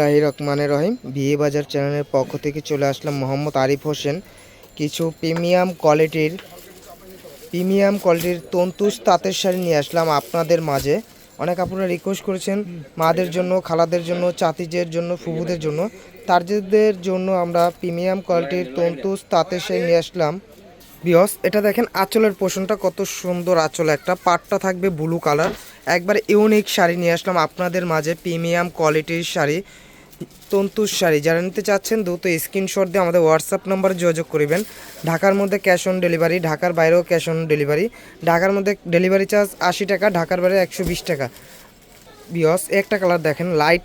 লাহি রহমানের রহিম। বিয়ে বাজার চ্যানেলের পক্ষ থেকে চলে আসলাম মোহাম্মদ আরিফ হোসেন। কিছু প্রিমিয়াম কোয়ালিটির প্রিমিয়াম কোয়ালিটির তন্তুস তাঁতের শাড়ি নিয়ে আসলাম আপনাদের মাঝে। অনেক আপনারা রিকোয়েস্ট করেছেন মাদের জন্য, খালাদের জন্য, চাতিজের জন্য ফুবুদের জন্য। তারজেদের জন্য আমরা প্রিমিয়াম কোয়ালিটির তন্তুস তাঁতের শাড়ি নিয়ে আসলাম। বিয়স, এটা দেখেন আঁচলের পোষণটা কত সুন্দর আঁচল। একটা পাটটা থাকবে ব্লু কালার। একবার ইউনিক শাড়ি নিয়ে আসলাম আপনাদের মাঝে, প্রিমিয়াম কোয়ালিটির শাড়ি। তন্তুর শাড়ি। যারা নিতে চাচ্ছেন, দ্রুত স্ক্রিনশট দিয়ে আমাদের হোয়াটসঅ্যাপ নাম্বারে যোগাযোগ করবেন। ঢাকার মধ্যে ক্যাশ অন ডেলিভারি ঢাকার বাইরেও ক্যাশ অন ডেলিভারি ঢাকার মধ্যে ডেলিভারি চার্জ আশি টাকা, ঢাকার বাইরে একশো বিশ টাকা। বিয়স একটা কালার দেখেন লাইট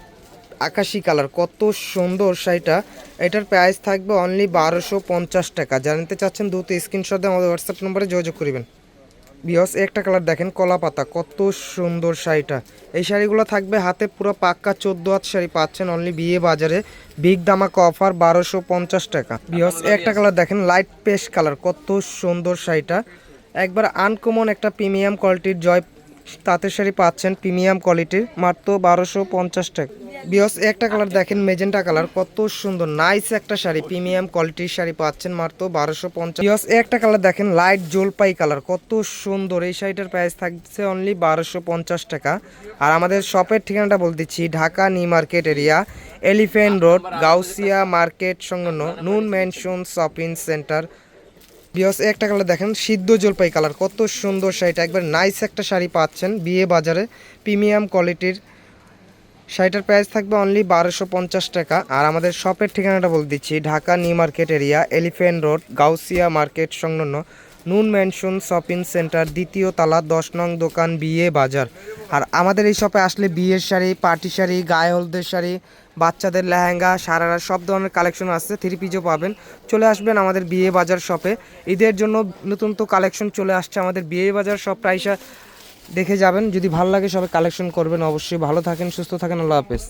আকাশি কালার কত সুন্দর শাড়িটা। এটার প্রাইস থাকবে অনলি বারোশো পঞ্চাশ টাকা। যারা নিতে চাচ্ছেন, দ্রুত স্ক্রিনশট দিয়ে আমাদের হোয়াটসঅ্যাপ নম্বরে যোগাযোগ করবেন। বিয়স একটা কালার দেখেন কলা পাতা কত সুন্দর শাড়িটা। এই শাড়িগুলো থাকবে হাতে পুরো পাক্কা চোদ্দ হাত শাড়ি পাচ্ছেন অনলি বিয়ে বাজারে। বিগ দামাকা অফার বারোশো পঞ্চাশ টাকা। বিহস একটা কালার দেখেন লাইট পেস্ট কালার কত সুন্দর শাড়িটা। একবার আনকমন একটা প্রিমিয়াম কোয়ালিটির জয় তাঁতের শাড়ি পাচ্ছেন প্রিমিয়াম কোয়ালিটির মাত্র বারোশো পঞ্চাশ টাকা। বিয়স, একটা কালার দেখেন, মেজেন্টা কালার, কত সুন্দর নাইস একটা শাড়ি, প্রিমিয়াম কোয়ালিটির শাড়ি পাচ্ছেন মাত্র বারোশো পঞ্চাশ। বিয়স, একটা কালার দেখেন লাইট জলপাই কালার, কত সুন্দর, এই শাড়িটার প্রাইস থাকছে অনলি বারোশো পঞ্চাশ টাকা। আর আমাদের শপের ঠিকানাটা বলতেছি Dhaka new market area elephant road, Gausia market সংলগ্ন নুন ম্যানশন শপিং সেন্টার। বিয়স একটা কালার দেখেন, সিদ্ধ জলপাই কালার কত সুন্দর শাড়িটা। একবার নাইস একটা শাড়ি পাচ্ছেন বিয়ে বাজারে প্রিমিয়াম কোয়ালিটির শাড়িটার প্রাইস থাকবে অনলি বারোশো পঞ্চাশ টাকা। আর আমাদের শপের ঠিকানাটা বলে দিচ্ছি, Dhaka new market area elephant road Gausia market সংলগ্ন। নুন ম্যানশন শপিং সেন্টার, দ্বিতীয় তালা, দশ নং দোকান, বিয়ে বাজার। আর আমাদের এই শপে আসলে বিয়ের শাড়ি পার্টি শাড়ি, গায়ে হলদের শাড়ি, বাচ্চাদের লেহেঙ্গা, সারারা সব ধরনের কালেকশন আছে থ্রি পিজও পাবেন। চলে আসবেন আমাদের বিয়ে বাজার শপে ঈদের জন্য নতুন তো কালেকশন চলে আসছে আমাদের বিয়ে বাজার শপ প্রাইসা দেখে যাবেন। যদি ভালো লাগে সবাই কালেকশন করবেন, অবশ্যই ভালো থাকেন, সুস্থ থাকেন, আল্লাহ হাফেজ।